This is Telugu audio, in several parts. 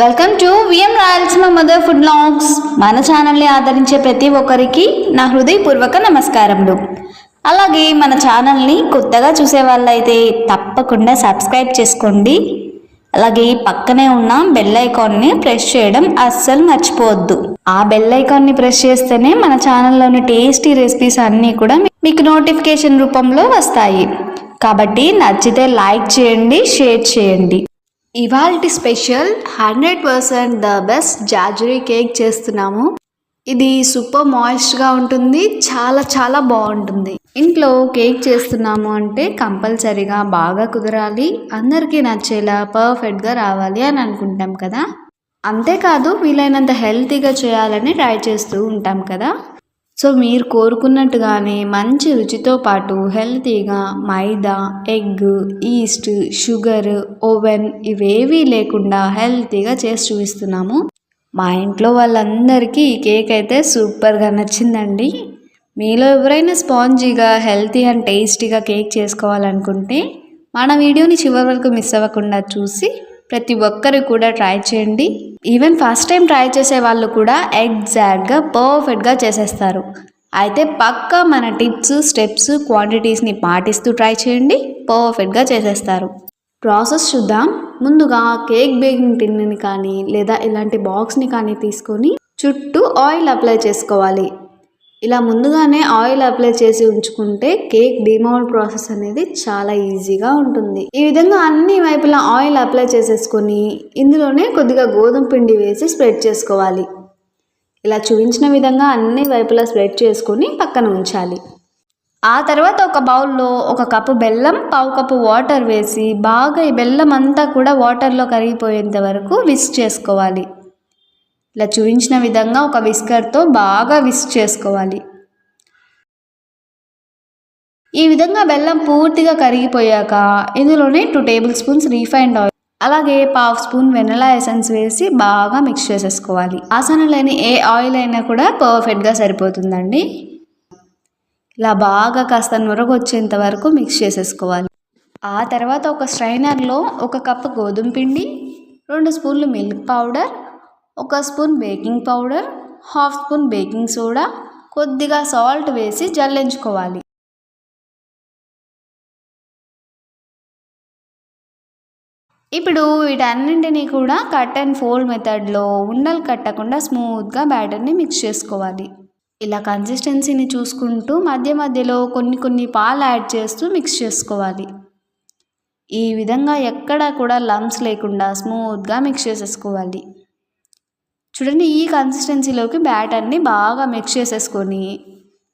Welcome to VM Rayalaseema mother food logs మన ఛానల్ని ఆదరించే ప్రతి ఒక్కరికి నా హృదయపూర్వక నమస్కారములు. అలాగే మన ఛానల్ని కొత్తగా చూసే వాళ్ళైతే తప్పకుండా సబ్స్క్రైబ్ చేసుకోండి. అలాగే పక్కనే ఉన్న బెల్ ఐకాన్ని ప్రెస్ చేయడం అస్సలు మర్చిపోవద్దు. ఆ బెల్ ఐకాన్ని ప్రెస్ చేస్తేనే మన ఛానల్లోని టేస్టీ రెసిపీస్ అన్నీ కూడా మీకు నోటిఫికేషన్ రూపంలో వస్తాయి. కాబట్టి నచ్చితే లైక్ చేయండి షేర్ చేయండి. ఇవాల్టి special hundred percent the best jaggery cake చేస్తున్నాము. ఇది సూపర్ మాయిస్ట్గా ఉంటుంది చాలా చాలా బాగుంటుంది. ఇంట్లో కేక్ చేస్తున్నాము అంటే కంపల్సరీగా బాగా కుదరాలి అందరికీ నచ్చేలా పర్ఫెక్ట్గా రావాలి అని అనుకుంటాం కదా. అంతేకాదు వీలైనంత హెల్తీగా చేయాలని ట్రై చేస్తూ ఉంటాం కదా. సో మీరు కోరుకున్నట్టుగానే మంచి రుచితో పాటు హెల్తీగా maida egg yeast sugar oven ఇవేవీ లేకుండా హెల్తీగా చేసి చూపిస్తున్నాము. మా ఇంట్లో వాళ్ళందరికీ ఈ కేక్ అయితే సూపర్గా నచ్చిందండి. మీలో ఎవరైనా స్పాంజీగా హెల్తీ అండ్ టేస్టీగా కేక్ చేసుకోవాలనుకుంటే మన వీడియోని చివరి వరకు మిస్ అవ్వకుండా చూసి ప్రతి ఒక్కరు కూడా ట్రై చేయండి. ఈవెన్ ఫస్ట్ టైం ట్రై చేసే వాళ్ళు కూడా ఎగ్జాక్ట్గా పర్ఫెక్ట్గా చేసేస్తారు. అయితే పక్కా మన టిప్స్ స్టెప్స్ క్వాంటిటీస్ని పాటిస్తూ ట్రై చేయండి. పర్ఫెక్ట్గా చేసేస్తారు. ప్రాసెస్ చూద్దాం. ముందుగా కేక్ బేకింగ్ టిన్ని కానీ లేదా ఇలాంటి బాక్స్ని కానీ తీసుకొని చుట్టూ ఆయిల్ అప్లై చేసుకోవాలి. ఇలా ముందుగానే ఆయిల్ అప్లై చేసి ఉంచుకుంటే కేక్ డిమౌల్డ్ ప్రాసెస్ అనేది చాలా ఈజీగా ఉంటుంది. ఈ విధంగా అన్ని వైపులా ఆయిల్ అప్లై చేసేసుకొని ఇందులోనే కొద్దిగా గోధుమ పిండి వేసి స్ప్రెడ్ చేసుకోవాలి. ఇలా చూపించిన విధంగా అన్ని వైపులా స్ప్రెడ్ చేసుకొని పక్కన ఉంచాలి. ఆ తర్వాత ఒక బౌల్లో ఒక కప్పు బెల్లం పావు కప్పు వాటర్ వేసి బాగా ఈ బెల్లం అంతా కూడా వాటర్లో కరిగిపోయేంత వరకు విస్క్ చేసుకోవాలి. ఇలా చూపించిన విధంగా ఒక విస్కర్తో బాగా విస్క్ చేసుకోవాలి. ఈ విధంగా బెల్లం పూర్తిగా కరిగిపోయాక ఇందులోనే two table spoons refined oil అలాగే పావు స్పూన్ వెనలా ఎసెన్స్ వేసి బాగా మిక్స్ చేసేసుకోవాలి. ఆసన లేని ఏ ఆయిల్ అయినా కూడా పర్ఫెక్ట్గా సరిపోతుందండి. ఇలా బాగా కాస్త నురగొచ్చేంత వరకు మిక్స్ చేసేసుకోవాలి. ఆ తర్వాత ఒక స్ట్రైనర్లో ఒక కప్పు గోధుమ పిండి రెండు స్పూన్లు మిల్క్ పౌడర్ ఒక spoon baking powder half spoon baking soda కొద్దిగా సాల్ట్ వేసి జల్లించుకోవాలి. ఇప్పుడు వీటన్నింటినీ కూడా కట్ అండ్ ఫోల్డ్ మెథడ్లో ఉండలు కట్టకుండా స్మూత్గా బ్యాటర్ని మిక్స్ చేసుకోవాలి. ఇలా కన్సిస్టెన్సీని చూసుకుంటూ మధ్య మధ్యలో కొన్ని కొన్ని పాలు యాడ్ చేస్తూ మిక్స్ చేసుకోవాలి. ఈ విధంగా ఎక్కడా కూడా లంగ్స్ లేకుండా స్మూత్గా మిక్స్ చేసేసుకోవాలి. చూడండి ఈ కన్సిస్టెన్సీలోకి బ్యాటర్ని బాగా మిక్స్ చేసేసుకొని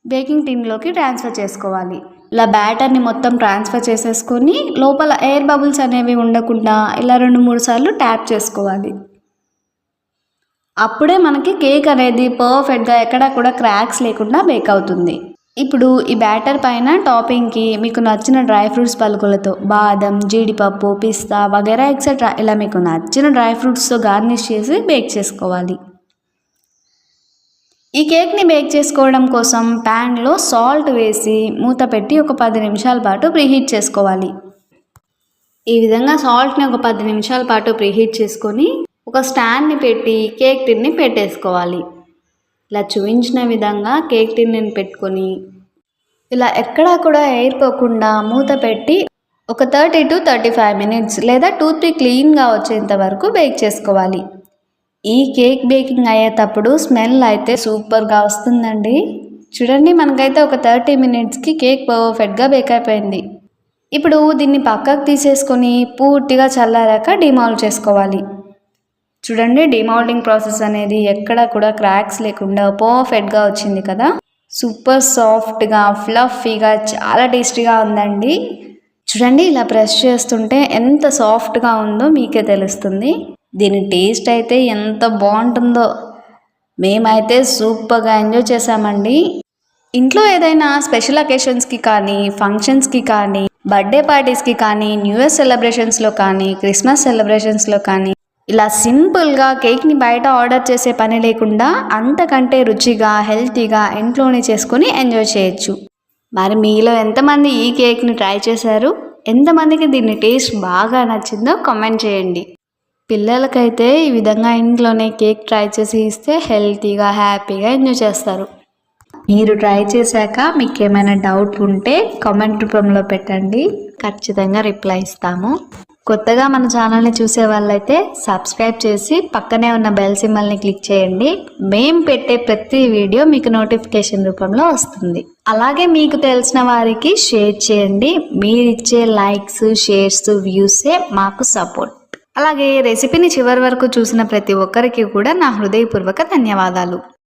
బేకింగ్ టిన్లోకి ట్రాన్స్ఫర్ చేసుకోవాలి. ఇలా బ్యాటర్ని మొత్తం ట్రాన్స్ఫర్ చేసేసుకొని లోపల ఎయిర్ బబుల్స్ అనేవి ఉండకుండా ఇలా రెండు మూడు సార్లు ట్యాప్ చేసుకోవాలి. అప్పుడే మనకి కేక్ అనేది పర్ఫెక్ట్గా ఎక్కడా కూడా క్రాక్స్ లేకుండా బేక్ అవుతుంది. ఇప్పుడు ఈ బ్యాటర్ పైన టాపింగ్కి మీకు నచ్చిన డ్రై ఫ్రూట్స్ పలుకులతో బాదం జీడిపప్పు పిస్తా వగేరా ఎక్సెట్రా ఇలా మీకు నచ్చిన డ్రై ఫ్రూట్స్తో గార్నిష్ చేసి బేక్ చేసుకోవాలి. ఈ కేక్ని బేక్ చేసుకోవడం కోసం ప్యాన్లో సాల్ట్ వేసి మూత పెట్టి ఒక పది నిమిషాల పాటు ప్రీహీట్ చేసుకోవాలి. ఈ విధంగా సాల్ట్ని ఒక పది నిమిషాల పాటు ప్రీహీట్ చేసుకొని ఒక స్టాండ్ని పెట్టి కేక్ టిన్ని పెట్టేసుకోవాలి. ఇలా చూపించిన విధంగా కేక్ టిన్ని పెట్టుకొని ఇలా ఎక్కడా కూడా ఎయిర్ పోకుండా మూత పెట్టి ఒక thirty to thirty five minutes లేదా టూత్ త్రీ క్లీన్గా వచ్చేంత వరకు బేక్ చేసుకోవాలి. ఈ కేక్ బేకింగ్ అయ్యేటప్పుడు స్మెల్ అయితే సూపర్గా వస్తుందండి. చూడండి మనకైతే ఒక థర్టీ మినిట్స్కి కేక్ పర్ఫెక్ట్గా బేక్ అయిపోయింది. ఇప్పుడు దీన్ని పక్కకు తీసేసుకొని పూర్తిగా చల్లారాక డిమాల్వ్ చేసుకోవాలి. చూడండి డిమౌల్డింగ్ ప్రాసెస్ అనేది ఎక్కడ కూడా క్రాక్స్ లేకుండా పర్ఫెక్ట్గా వచ్చింది కదా. సూపర్ సాఫ్ట్గా ఫ్లఫీగా చాలా టేస్టీగా ఉందండి. చూడండి ఇలా ప్రెస్ చేస్తుంటే ఎంత సాఫ్ట్గా ఉందో మీకే తెలుస్తుంది. దీని టేస్ట్ అయితే ఎంత బాగుంటుందో. మేమైతే సూపర్గా ఎంజాయ్ చేసామండి ఇంట్లో ఏదైనా స్పెషల్ అకేషన్స్కి కానీ ఫంక్షన్స్కి కానీ బర్త్డే పార్టీస్కి కానీ న్యూ ఇయర్ సెలబ్రేషన్స్లో కానీ క్రిస్మస్ సెలబ్రేషన్స్లో కానీ ఇలా సింపుల్గా కేక్ని బయట ఆర్డర్ చేసే పని లేకుండా అంతకంటే రుచిగా హెల్తీగా ఇంట్లోనే చేసుకొని ఎంజాయ్ చేయొచ్చు. మరి మీలో ఎంతమంది ఈ కేక్ని ట్రై చేశారు? ఎంతమందికి దీని టేస్ట్ బాగా నచ్చిందో కామెంట్ చేయండి. పిల్లలకైతే ఈ విధంగా ఇంట్లోనే కేక్ ట్రై చేసి ఇస్తే హెల్తీగా హ్యాపీగా ఎంజాయ్ చేస్తారు. మీరు ట్రై చేశాక మీకు ఏమైనా డౌట్ ఉంటే కామెంట్ రూపంలో పెట్టండి. ఖచ్చితంగా రిప్లై ఇస్తాము. కొత్తగా మన ఛానల్ని చూసే వాళ్ళైతే సబ్స్క్రైబ్ చేసి పక్కనే ఉన్న బెల్ సింబల్ని క్లిక్ చేయండి. మేం పెట్టే ప్రతి వీడియో మీకు నోటిఫికేషన్ రూపంలో వస్తుంది. అలాగే మీకు తెలిసిన వారికి షేర్ చేయండి. మీరిచ్చే లైక్స్ షేర్స్ వ్యూసే మాకు సపోర్ట్ అలాగే రెసిపీని చివరి వరకు చూసిన ప్రతి ఒక్కరికి కూడా నా హృదయపూర్వక ధన్యవాదాలు.